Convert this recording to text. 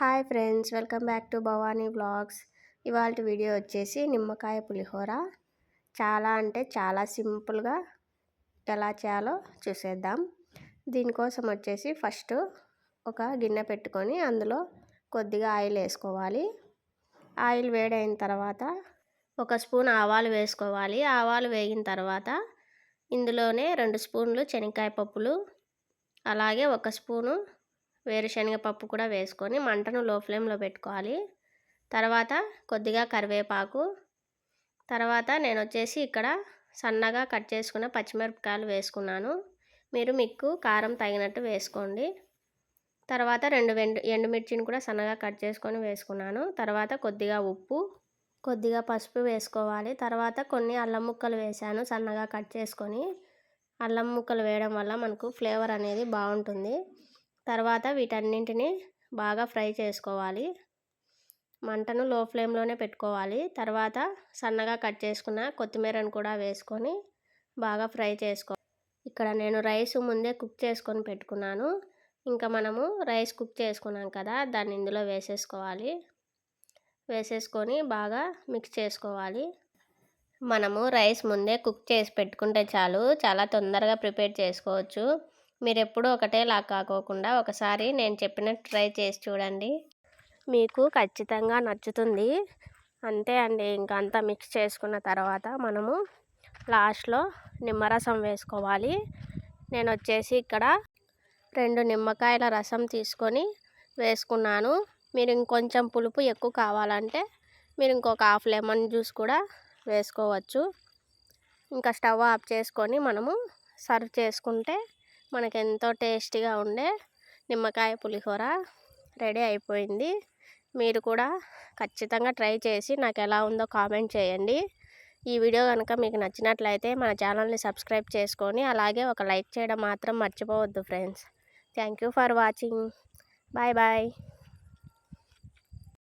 Hi friends welcome back to Bhavani blogs ఇవాళ video వచ్చేసి నిమ్మకాయ పులిహోర. చాలా అంటే చాలా సింపుల్గా ఎలా చేయాలో చూసేద్దాం. దీనికోసం వచ్చేసి ఫస్ట్ ఒక గిన్నె పెట్టుకొని అందులో కొద్దిగా ఆయిల్ వేసుకోవాలి. ఆయిల్ వేడైన తర్వాత ఒక స్పూన్ ఆవాలు వేసుకోవాలి. ఆవాలు వేగిన తర్వాత ఇందులోనే రెండు స్పూన్లు శనక్కాయ పప్పులు అలాగే ఒక స్పూను వేరుశనగ పప్పు కూడా వేసుకొని మంటను లో ఫ్లేమ్లో పెట్టుకోవాలి. తర్వాత కొద్దిగా కరివేపాకు. తర్వాత నేను వచ్చేసి ఇక్కడ సన్నగా కట్ చేసుకున్న పచ్చిమిరపకాయలు వేసుకున్నాను. మీరు మీకు కారం తగినట్టు వేసుకోండి. తర్వాత రెండు ఎండు ఎండుమిర్చిని కూడా సన్నగా కట్ చేసుకొని వేసుకున్నాను. తర్వాత కొద్దిగా ఉప్పు కొద్దిగా పసుపు వేసుకోవాలి. తర్వాత కొన్ని అల్లం ముక్కలు వేసాను సన్నగా కట్ చేసుకొని. అల్లం ముక్కలు వేయడం వల్ల మనకు ఫ్లేవర్ అనేది బాగుంటుంది. తర్వాత వీటన్నింటిని బాగా ఫ్రై చేసుకోవాలి. మంటను లో ఫ్లేమ్లోనే పెట్టుకోవాలి. తర్వాత సన్నగా కట్ చేసుకున్న కొత్తిమీరను కూడా వేసుకొని బాగా ఫ్రై చేసుకో ఇక్కడ నేను రైస్ ముందే కుక్ చేసుకొని పెట్టుకున్నాను. ఇంకా మనము రైస్ కుక్ చేసుకున్నాం కదా దాన్ని ఇందులో వేసేసుకోవాలి. వేసేసుకొని బాగా మిక్స్ చేసుకోవాలి. మనము రైస్ ముందే కుక్ చేసి పెట్టుకుంటే చాలు చాలా తొందరగా ప్రిపేర్ చేసుకోవచ్చు. మీరు ఎప్పుడూ ఒకటేలా కాకోకుండా ఒకసారి నేను చెప్పినట్టు ట్రై చేసి చూడండి. మీకు ఖచ్చితంగా నచ్చుతుంది. అంతే అండి ఇంకా అంతా మిక్స్ చేసుకున్న తర్వాత మనము లాస్ట్లో నిమ్మరసం వేసుకోవాలి. నేను వచ్చేసి ఇక్కడ రెండు నిమ్మకాయల రసం తీసుకొని వేసుకున్నాను. మీరు ఇంకొంచెం పులుపు ఎక్కువ కావాలంటే మీరు ఇంకొక హాఫ్ లెమన్ జ్యూస్ కూడా వేసుకోవచ్చు. ఇంకా స్టవ్ ఆఫ్ చేసుకొని మనము సర్వ్ చేసుకుంటే మనకు ఎంతో టేస్టీగా ఉండే నిమ్మకాయ పులిహోర రెడీ అయిపోయింది. మీరు కూడా ఖచ్చితంగా ట్రై చేసి నాకు ఎలా ఉందో కామెంట్ చేయండి. ఈ వీడియో కనుక మీకు నచ్చినట్లయితే మన ఛానల్ని సబ్స్క్రైబ్ చేసుకొని అలాగే ఒక లైక్ చేయడం మాత్రం మర్చిపోవద్దు friends. Thank you for watching. Bye bye.